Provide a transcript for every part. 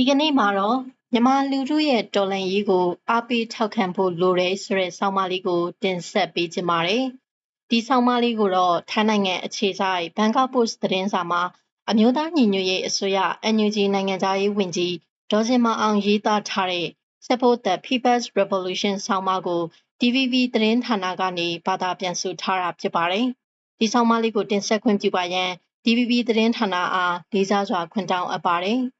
ဒီကနေ့မှာတော့မြန်မာလူထုရဲ့တော်လှန်ရေးကိုအားပေးထောက်ခံဖို့လိုတယ်ဆိုတဲ့ဆောင်းပါးလေးကိုတင်ဆက်ပေးချင်ပါတယ်။ဒီဆောင်းပါးလေးကိုတော့ထိုင်းနိုင်ငံအခြေစိုက်ဘန်ကောက်ပို့စ်သတင်းစာမှာအမျိုးသားညီညွတ်ရေးအစိုးရ NUG နိုင်ငံသားရေးဝန်ကြီးဒေါ်စင်မအောင်ရေးသားထားတဲ့ Support the People's Revolution ဆောင်းပါးကို DVB သတင်းဌာနကနေဘာသာပြန်ဆိုထားတာဖြစ်ပါတယ်။ဒီဆောင်းပါးလေးကိုတင်ဆက်ခွင့်ပြုပါရန် DVB သတင်းဌာနအားလေးစားစွာခွင့်တောင်းအပ်ပါတယ်။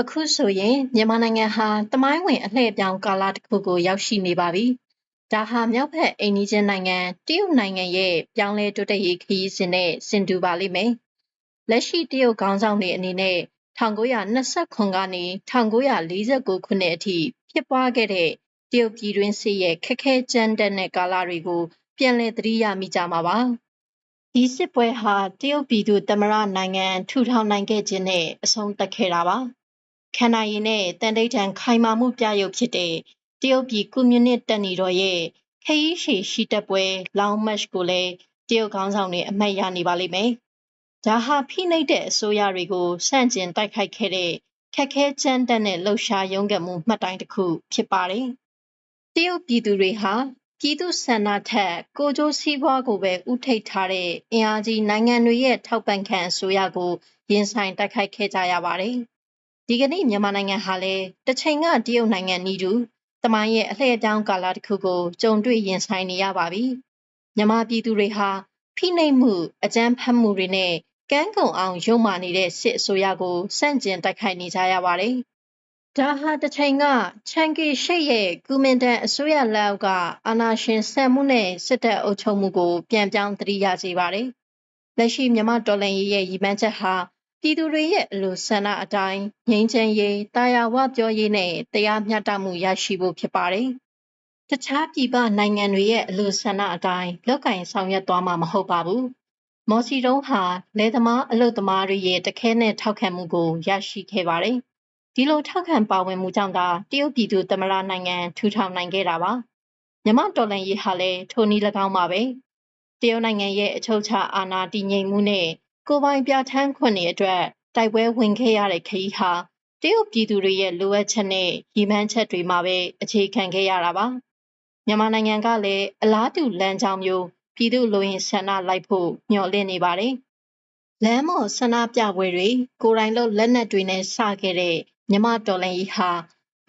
အခုဆိုရင်မြန်မာနိုင်ငံဟာတမိုင်းဝင်အလှည့်ပြောင်းကာလတစ်ခုကိုရောက်ရှိနေပါပြီ။ဒါဟာမြောက်ဘက်အိမ်နီးချင်းနိုင်ငံတရုတ်နိုင်ငံရဲ့ပြောင်းလဲတိုးတက်ရေးခရီးစဉ်နဲ့ဆင်တူပါလိမ့်မယ်။လက်ရှိတရုတ်ခေါင်းဆောင်တွေအနေနဲ့1929ကနေ1949ခုနှစ်အထိဖြစ်ပွားခဲ့တဲ့တရုတ်ပြည်တွင်းစစ်ရဲ့ခက်ခဲကြမ်းတမ်းတဲ့ကာလတွေကိုပြန်လည်သတိရမိကြမှာပါ။ဒီစစ်ပွဲဟာတရုတ်ပြည်သူသမရနိုင်ငံထူထောင်နိုင်ခဲ့ခြင်းနဲ့အဆုံးသတ်ခဲ့တာပါ ခန္ဓာရည်နဲ့တန်တိတ်ထန်ခိုင်မာမှုပြရုပ်ဖြစ်တဲ့တရုတ်ပြည်ကွန်မြူနစ်တပ်နေတော်ရဲ့ခရီးရှည်ရှိတက်ပွဲလောင်မတ်ကိုလည်းတရုတ်ခေါင်းဆောင်တွေအမှတ်ရနေပါလိမ့်မယ်။ဒါဟာဖိနှိပ်တဲ့အစိုးရတွေကိုစန့်ကျင်တိုက်ခိုက်ခဲ့တဲ့ခက်ခဲကြမ်းတမ်းတဲ့လှုပ်ရှားရုန်းကန်မှုမှတ်တိုင်းတစ်ခုဖြစ်ပါတယ်။တရုတ်ပြည်သူတွေဟာပြည်သူဆန္ဒထက်ကိုကြိုးစည်းပွားကိုပဲဥထိတ်ထားတဲ့အင်အားကြီးနိုင်ငံတွေရဲ့ထောက်ပံ့ခံအစိုးရကိုရင်ဆိုင်တိုက်ခိုက်ခဲ့ကြရပါတယ်။ ဒီကနေ့မြန်မာနိုင်ငံဟာလည်းတစ်ချိန်ကတရုတ်နိုင်ငံနီးတူတမိုင်းရဲ့အလှည့်အပြောင်းကာလတစ်ခုကိုကြုံတွေ့ရင်ဆိုင်နေရပါပြီ။မြန်မာပြည်သူတွေဟာဖိနှိပ်မှုအကြမ်းဖက်မှုတွေနဲ့ကန်းကုံအောင်ရုံမာနေတဲ့စစ်အစိုးရကိုစန့်ကျင်တိုက်ခိုက်နေကြရပါတယ်။ဒါဟာတစ်ချိန်ကချန်ကီရှိရဲ့ကူမင်တန်အစိုးရလက်အောက်ကအာဏာရှင်ဆက်မှုနဲ့စစ်တပ်အုပ်ချုပ်မှုကိုပြန်ပြောင်းသတိရစေပါတယ်။လက်ရှိမြန်မာတော်လှန်ရေးရဲ့ရည်မှန်းချက်ဟာ ပြည်သူတွေရဲ့အလိုဆန္ဒအတိုင်းငြိမ်းချမ်းရေး၊တာယာဝပြောရေးနဲ့တရားမျှတမှုရရှိဖို့ဖြစ်ပါတယ်။တခြားပြည်ပနိုင်ငံတွေရဲ့အလိုဆန္ဒအတိုင်းလုပ်ကိုင်ဆောင်ရွက်သွားမှာမဟုတ်ပါဘူး။မော်စီတုံးဟာလယ်သမားအလုပ်သမားတွေရဲ့တခဲနဲ့ထောက်ခံမှုကိုရရှိခဲ့ပါတယ်။ဒီလိုထောက်ခံပါဝင်မှုကြောင့်သာတရုတ်ပြည်သူသမ္မတနိုင်ငံထူထောင်နိုင်ခဲ့တာပါ။မြန်မာတော်လှန်ရေးဟာလည်းထိုနည်း၎င်းပါပဲ။တရုတ်နိုင်ငံရဲ့အချုပ်အခြာအာဏာတည်ငြိမ်မှုနဲ့ ကိုပိုင်ပြဋ္ဌာန်းခွင့်တွေအတွက်တိုက်ပွဲဝင်ခဲ့ရတဲ့ခရီးဟာတရုတ်ပြည်သူတွေရဲ့လိုအပ်ချက်နဲ့ရည်မှန်းချက်တွေမှာပဲအခြေခံခဲ့ရတာပါမြန်မာနိုင်ငံကလည်းအလားတူလမ်းကြောင်းမျိုးပြည်သူလူရင်ဆန္ဒလိုက်ဖို့မျှော်လင့်နေပါတယ်လမ်းမော်ဆန္ဒပြပွဲတွေကိုယ်တိုင်လို့လက်နက်တွေနဲ့စခဲ့တဲ့မြမတော်လန်ကြီးဟာ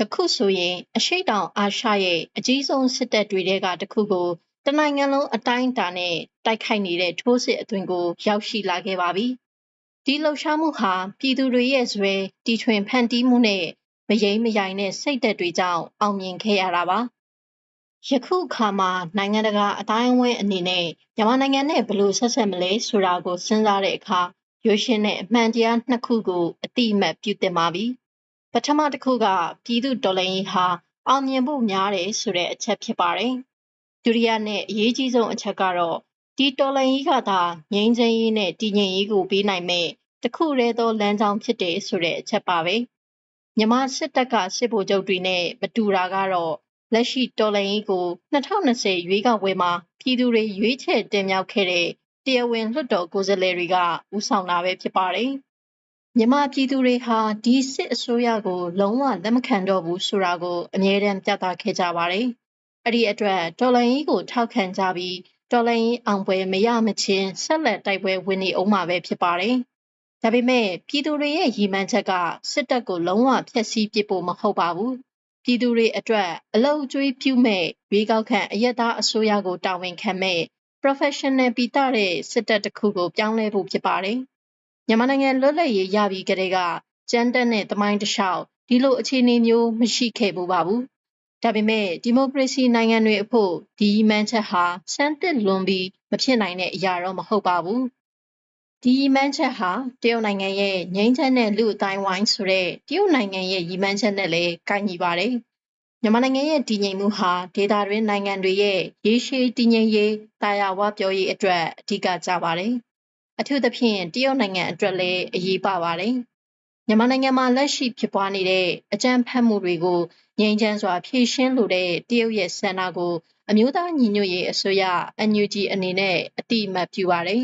အခုဆိုရင်အရှိတောင်အာရှရဲ့အကြီးဆုံးစစ်တပ်တွေတဲကတခုကို တနိုင်ငံလုံးအတိုင်းအတာနဲ့တိုက်ခိုက်နေတဲ့ထိုးစစ်အသွင်ကို ရောက်ရှိလာခဲ့ပါပြီ။ဒီလှုပ်ရှားမှုဟာပြည်သူတွေရဲ့ဇွဲတီထွင်ဖန်တီးမှုနဲ့မယိမ်းမယိုင်တဲ့စိတ်သက်တွေကြောင့်အောင်မြင်ခဲ့ရတာပါ။ယခုအခါမှာနိုင်ငံတကာအတိုင်းအဝန်းအနေနဲ့မြန်မာနိုင်ငံနဲ့ဘယ်လိုဆက်ဆက်မလဲဆိုတာကိုစဉ်းစားတဲ့အခါရွှေရှင်နဲ့အမှန်တရားနှစ်ခုကိုအတိအမှတ်ပြုသင့်ပါပြီ။ပထမတစ်ခုကပြည်သူတော်လှန်ရေးဟာအောင်မြင်ဖို့များတယ်ဆိုတဲ့အချက်ဖြစ်ပါတယ်။ ဒုတိယနဲ့အရေးကြီးဆုံးအချက်ကတော့ဒီတော်လှန်ရေးကသာငြိမ်းချမ်းရေးနဲ့တည်ငြိမ်ရေးကိုပေးနိုင်မဲ့တခုတည်းသောလမ်းကြောင်းဖြစ်တယ်ဆိုတဲ့အချက်ပါပဲမြန်မာစစ်တပ်ကစစ်ဗိုလ်ချုပ်တွေနဲ့မတူတာကတော့လက်ရှိတော်လှန်ရေးကို2020ရွေးကောက်ပွဲမှာပြည်သူတွေရွေးချယ်တင်မြှောက်ခဲ့တဲ့တရားဝင်လွှတ်တော်ကိုယ်စားလှယ်တွေကဦးဆောင်တာပဲဖြစ်ပါတယ်မြန်မာပြည်သူတွေဟာဒီစစ်အစိုးရကို လုံးဝလက်မခံတော့ဘူးဆိုတာကိုအမြဲတမ်းပြသခဲ့ကြပါတယ်။ အဲ့ဒီအတွက်တော်လိုင်းကြီးကိုထောက်ခံကြပြီးတော်လိုင်းကြီးအောင်ပွဲမရမချင်းဆက်လက်တိုက်ပွဲဝင်နေအောင်မှာပဲဖြစ်ပါတယ်။ဒါပေမဲ့ပြည်သူတွေရဲ့ရည်မှန်းချက်ကစစ်တပ်ကိုလုံးဝဖျက်ဆီးပစ်ဖို့မဟုတ်ပါဘူး။ပြည်သူတွေအတွက်အလောက်ကျွေးပြုမဲ့ရေကောက်ခန့်အယက်သားအစိုးရကိုတာဝန်ခံမဲ့ professional ပိတတဲ့စစ်တပ်တစ်ခုကိုပြောင်းလဲဖို့ဖြစ်ပါတယ်။မြန်မာနိုင်ငံလွတ်လပ်ရေးရပြီးကတည်းကကျန်းတက်တဲ့တမိုင်းတစ်လျှောက်ဒီလိုအခြေအနေမျိုးမရှိခဲ့ဘူးပါဘူး ဒါပေမဲ့ဒီမိုကရေစီနိုင်ငံတွေအဖို့ဒီမှန်းချက်ဟာစမ်းသစ်လွန်ပြီးမဖြစ်နိုင်တဲ့အရာတော့မဟုတ်ပါဘူး။ဒီမှန်းချက်ဟာတရုတ်နိုင်ငံရဲ့ငြိမ်းချမ်းတဲ့လူအတိုင်းဝိုင်းဆိုတဲ့တရုတ်နိုင်ငံရဲ့ရည်မှန်းချက်နဲ့လည်းကိုက်ညီပါတယ်။မြန်မာနိုင်ငံရဲ့တည်ငြိမ်မှုဟာဒေသတွင်းနိုင်ငံတွေရဲ့ရေရှည်တည်ငြိမ်ရေးတာယာဝပြောရေးအတွက်အဓိကကျပါတယ်။အထူးသဖြင့်တရုတ်နိုင်ငံအတွက်လည်းအရေးပါပါတယ်။ မြန်မာနိုင်ငံမှာလက်ရှိဖြစ်ပွားနေတဲ့အကြမ်းဖက်မှုတွေကိုငြိမ်းချမ်းစွာဖြေရှင်းလိုတဲ့တရုတ်ရဲ့ဆန္ဒကိုအမျိုးသားညီညွတ်ရေးအစိုးရ NUG အနေနဲ့အတိအမှတ်ပြုပါတယ်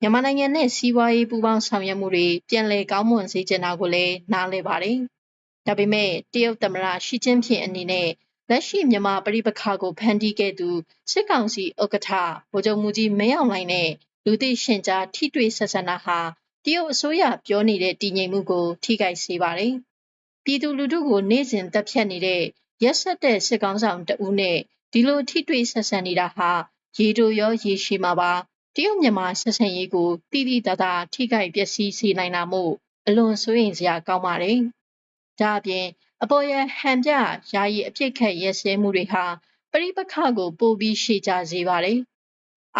မြန်မာနိုင်ငံနဲ့စီးပွားရေးပူးပေါင်းဆောင်ရွက်မှုတွေပြန်လည်ကောင်းမွန်စေချင်တာကိုလည်းနားလည်ပါတယ်။ဒါပေမဲ့တရုတ်သမ္မတရှီကျင်းဖျင်အနေနဲ့လက်ရှိမြန်မာပြည်ပခါကိုဖန်တီးခဲ့သူစစ်ကောင်စီဥက္ကဋ္ဌဗိုလ်ချုပ်မူကြီးမင်းအောင်လှိုင်နဲ့လူသိရှင်ကြားထိတွေ့ဆက်ဆံတာဟာ တရုတ်အစိုးရပြောနေတဲ့တည်ငြိမ်မှုကို ထိခိုက်စေပါတယ်။ပြည်သူလူထုကိုနေ့စဉ်တပ်ဖြတ်နေတဲ့ရက်ဆက်တဲ့စစ်ကောင်ဆောင်တဦးနဲ့ဒီလိုထိတွေ့ဆက်ဆံနေတာဟာရေတိုရောရေရှည်မှာပါတရုတ်မြန်မာဆက်ဆံရေးကိုတိတိတသားထိခိုက်ပျက်စီးစေနိုင်တာမို့အလွန်စိုးရိမ်စရာကောင်းပါတယ်။ဒါအပြင်အပေါ်ရဟန်ပြယာယီအပြစ်ခတ်ရဲစဲမှုတွေဟာပရိပခကိုပိုပြီးရှေ့ကျစေပါတယ်။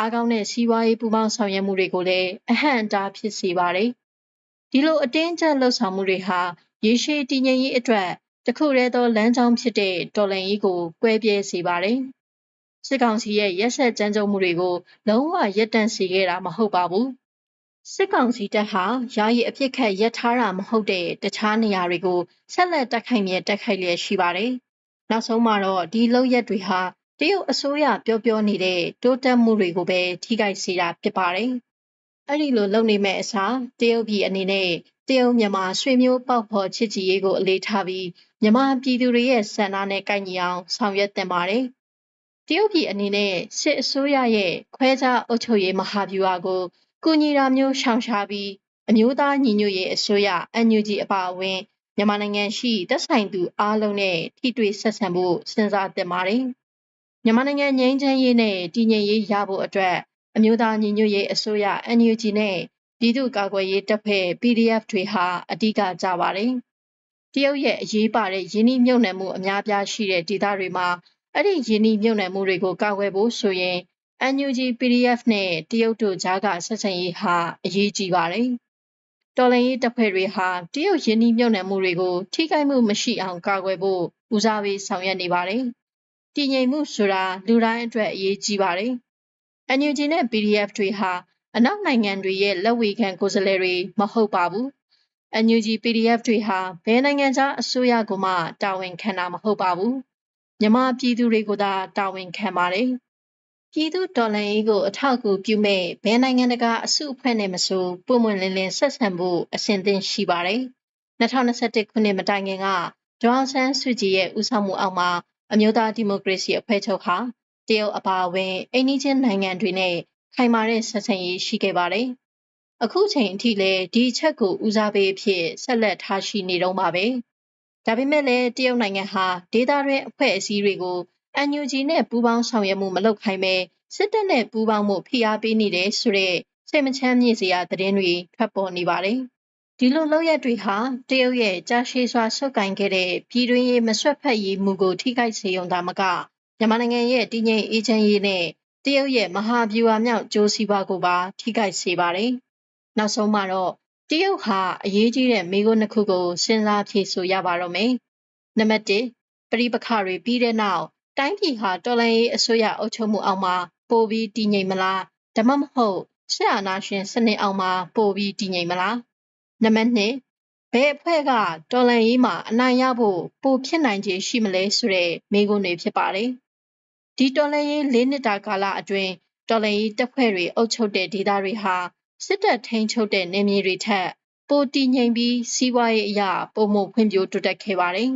အားကောင်းတဲ့စီးပွားရေးပူးပေါင်းဆောင်ရွက်မှုတွေကိုလည်းအဟန့်အတားဖြစ်စေပါတယ်။ဒီလိုအတင်းကျပ်လှုပ်ဆောင်မှုတွေဟာရေရှည်တည်ငြိမ်ရေးအတွက်တခုတည်းသောလမ်းကြောင်းဖြစ်တဲ့တော်လှန်ရေးကိုကွဲပြဲစေပါတယ်။စစ်ကောင်စီရဲ့ရက်ဆက်ကြမ်းကြုတ်မှုတွေကိုလုံးဝရပ်တန့်စေခဲ့တာမဟုတ်ပါဘူး။စစ်ကောင်စီတပ်ဟာယာယီအပြစ်ခတ်ရပ်ထားတာမဟုတ်တဲ့တခြားနေရာတွေကိုဆက်လက်တိုက်ခိုက်မြဲတိုက်ခိုက်လျက်ရှိပါတယ်။နောက်ဆုံးမှာတော့ဒီလောက်ရက်တွေဟာ တရုတ်အစိုးရပြောပြောနေတဲ့တိုးတက်မှုတွေကိုပဲထိခိုက်စေတာဖြစ်ပါတယ်။အဲ့ဒီလိုလုပ်နေမဲ့အစားတရုတ်ပြည်အနေနဲ့တရုတ်မြန်မာဆွေမျိုးပေါက်ဖော်ချစ်ကြည်ရေးကိုအလေးထားပြီးမြန်မာပြည်သူတွေရဲ့ဆန္ဒနဲ့ကိုက်ညီအောင်ဆောင်ရွက်တင်ပါတယ်။တရုတ်ပြည်အနေနဲ့စစ်အစိုးရရဲ့ခွဲခြားအုပ်ချုပ်ရေးမဟာဗျူဟာကိုကုညီတာမျိုးရှောင်ရှားပြီးအမျိုးသားညီညွတ်ရေးအစိုးရ NUG အပါအဝင်မြန်မာနိုင်ငံရှိသက်ဆိုင်သူအားလုံးနဲ့ထိတွေ့ဆက်ဆံဖို့စဉ်းစားတင်ပါတယ်။ မြန်မာနိုင်ငံငြိမ်းချမ်းရေးနဲ့တည်ငြိမ်ရေးရဖို့အတွက်အမျိုးသားညီညွတ်ရေးအစိုးရ NUG နဲ့ပြည်သူ့ကာကွယ်ရေးတပ်ဖွဲ့ PDF တွေဟာအဓိကကြပါတယ်။တရုတ်ရဲ့အရေးပါတဲ့ယင်းနှိမ့်မြုပ်နှံမှုအများပြားရှိတဲ့ဒေသတွေမှာအဲ့ဒီယင်းနှိမ့်မြုပ်နှံမှုတွေကိုကာကွယ်ဖို့ဆိုရင် NUG PDF နဲ့တရုတ်တို့ကြားကဆက်ဆံရေးဟာအရေးကြီးပါတယ်။တော်လှန်ရေးတပ်ဖွဲ့တွေဟာတရုတ်ယင်းနှိမ့်မြုပ်နှံမှုတွေကိုထိခိုက်မှုမရှိအောင်ကာကွယ်ဖို့ဦးစားပေးဆောင်ရွက်နေပါတယ်။ တည်ငြိမ်မှုဆိုတာလူတိုင်းအတွက်အရေးကြီးပါတယ်။ NUG နဲ့ PDF တွေဟာအနောက်နိုင်ငံတွေရဲ့လက်ဝေခံကိုယ်စားလှယ်တွေမဟုတ်ပါဘူး။ NUG PDF တွေဟာဘယ်နိုင်ငံသားအစိုးရကမှတာဝန်ခံတာမဟုတ်ပါဘူး။မြန်မာပြည်သူတွေကိုသာတာဝန်ခံပါတယ်။ပြည်သူတော်လှန်ရေးကိုအထောက်အကူပြုမဲ့ဘယ်နိုင်ငံတကာအစုအဖွဲ့နဲ့မဆိုပုံမှန်လင်းလင်းဆက်ဆံဖို့အစဉ်သင့်ရှိပါတယ်။2021ခုနှစ်မတိုင်ခင်ကဒေါ်ဆန်းစုကြည်ရဲ့ဦးဆောင်မှုအောက်မှာ အမျိုးသားဒီမိုကရေစီအဖွဲ့ချုပ်ဟာတရုတ်အပါအဝင်အိန္ဒိချင်းနိုင်ငံတွေနဲ့ခိုင်မာတဲ့ဆက်ဆံရေးရှိခဲ့ပါတယ်။အခုချိန်အထိလည်းဒီအချက်ကိုဦးစားပေးအဖြစ်ဆက်လက်ထားရှိနေတော့မှာပဲ။ဒါပေမဲ့လည်းတရုတ်နိုင်ငံဟာဒေသတွင်းအဖွဲ့အစည်းတွေကို NUG နဲ့ပူးပေါင်းဆောင်ရွက်မှုမလုပ်ခိုင်းပဲစစ်တပ်နဲ့ပူးပေါင်းမှုဖိအားပေးနေတယ်ဆိုတဲ့စိတ်မချမ်းမြေ့စရာသတင်းတွေထွက်ပေါ်နေပါတယ်။ ဒီလိုလောက်ရတွေဟာတရုတ်ရဲ့ကြာရှည်စွာဆုတ်ကင်ခဲ့တဲ့ပြည်တွင်းရေးမဆွတ်ဖက်ရေးမှုကိုထိခိုက်စေုံသာမကမြန်မာနိုင်ငံရဲ့တည်ငြိမ်အေးချမ်းရေးနဲ့တရုတ်ရဲ့မဟာဗျူဟာမြောက်ကြိုးစည်းပွားကိုပါထိခိုက်စေပါတယ်။နောက်ဆုံးမှာတော့တရုတ်ဟာအရေးကြီးတဲ့မိခိုးနှစ်ခုကိုစဉ်းစားဖြေဆိုရပါတော့မယ်။နံပါတ်1ပရိပခတွေပြီးတဲ့နောက်တိုင်းပြည်ဟာတော်လှန်ရေးအစိုးရအုပ်ချုပ်မှုအောက်မှာပိုပြီးတည်ငြိမ်မလားဒါမှမဟုတ်ရှစ်အာနာရှင်စနစ်အောက်မှာပိုပြီးတည်ငြိမ်မလား နံပါတ်2ဘယ်အဖွဲ့ကတော်လန်ရေးမှာအနိုင်ရဖို့ပိုဖြစ်နိုင်ခြေရှိမလဲဆိုတဲ့မေးခွန်းတွေဖြစ်ပါတယ်ဒီတော်လန်ရေး၄နှစ်တာကာလအတွင်းတော်လန်ရေးတပ်ဖွဲ့တွေအုပ်ချုပ်တဲ့ဒေသတွေဟာစစ်တပ်ထိန်းချုပ်တဲ့နေမြေတွေထက်ပိုတည်ငြိမ်ပြီးစီးပွားရေးအရာပုံမှုဖွံ့ဖြိုးတိုးတက်ခဲ့ပါတယ်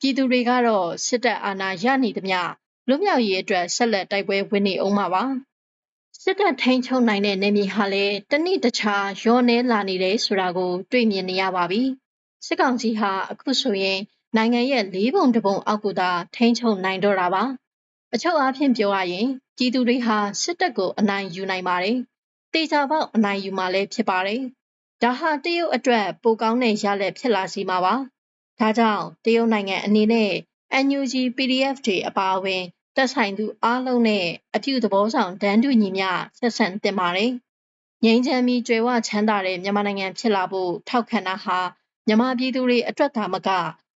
ပြည်သူတွေကတော့စစ်တပ်အာဏာရနေသမျှလွတ်မြောက်ရေးအတွက်ဆက်လက်တိုက်ပွဲဝင်နေအောင်ပါပါ စစ်တပ်ထိန်းချုပ်နိုင်တဲ့နေမြေဟာလည်းတနည်းတခြားရောနေလာနေတယ်ဆိုတာကို တွေ့မြင်နေရပါပြီစစ်ကောင်စီဟာအခုဆိုရင်နိုင်ငံရဲ့လေးပုံတစ်ပုံအောက်ကသာထိန်းချုပ်နိုင်တော့တာပါအချုပ်အားဖြင့်ပြောရရင်ပြည်သူတွေဟာစစ်တပ်ကိုအနိုင်ယူနိုင်ပါတယ်တေချာပေါက်အနိုင်ယူမှလည်းဖြစ်ပါတယ်ဒါဟာတရုတ်အတွက်ပိုကောင်းတဲ့ရလဒ်ဖြစ်လာစီမှာပါဒါကြောင့်တရုတ်နိုင်ငံအနေနဲ့ NUG PDF တွေအပါအဝင် တက်ဆိုင်သူအားလုံးနဲ့အပြုသဘောဆောင်ဒန်းတူညီမျှဆက်ဆံတင်ပါတယ်။ငြိမ်းချမ်းပြီးကြွယ်ဝချမ်းသာတဲ့မြန်မာနိုင်ငံဖြစ်လာဖို့ထောက်ခံတာဟာမြန်မာပြည်သူတွေအတွက်သာမက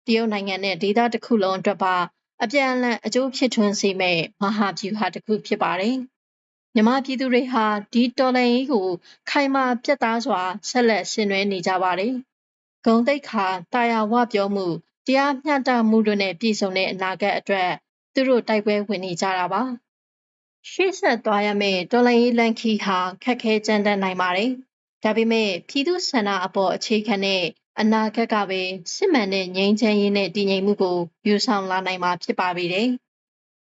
တရုတ်နိုင်ငံနဲ့ဒေသတစ်ခုလုံးအတွက်ပါအပြန်အလှန်အကျိုးဖြစ်ထွန်းစေမဲ့မဟာဗျူဟာတစ်ခုဖြစ်ပါတယ်။မြန်မာပြည်သူတွေဟာဒီတော်လှန်ရေးကိုခိုင်မာပြတ်သားစွာဆက်လက်ဆင်နွှဲနေကြပါတယ်။ဂုံတိတ်ခါတာယာဝပြောမှုတရားမျှတမှုတို့နဲ့ပြည်စုံတဲ့အနာဂတ်အတွက် သူတို့တိုက်ပွဲဝင်နေကြတာပါရှေ့ဆက်သွားရမယ့်တော်လှန်ရေးလမ်းခီးဟာခက်ခဲကြမ်းတမ်းနိုင်ပါတယ်။ဒါပေမဲ့ပြည်သူ့ဆန္ဒအပေါ်အခြေခံတဲ့အနာဂတ်ကပဲစစ်မှန်တဲ့ငြိမ်းချမ်းရေးနဲ့တည်ငြိမ်မှုကိုယူဆောင်လာနိုင်မှာဖြစ်ပါပေတယ်။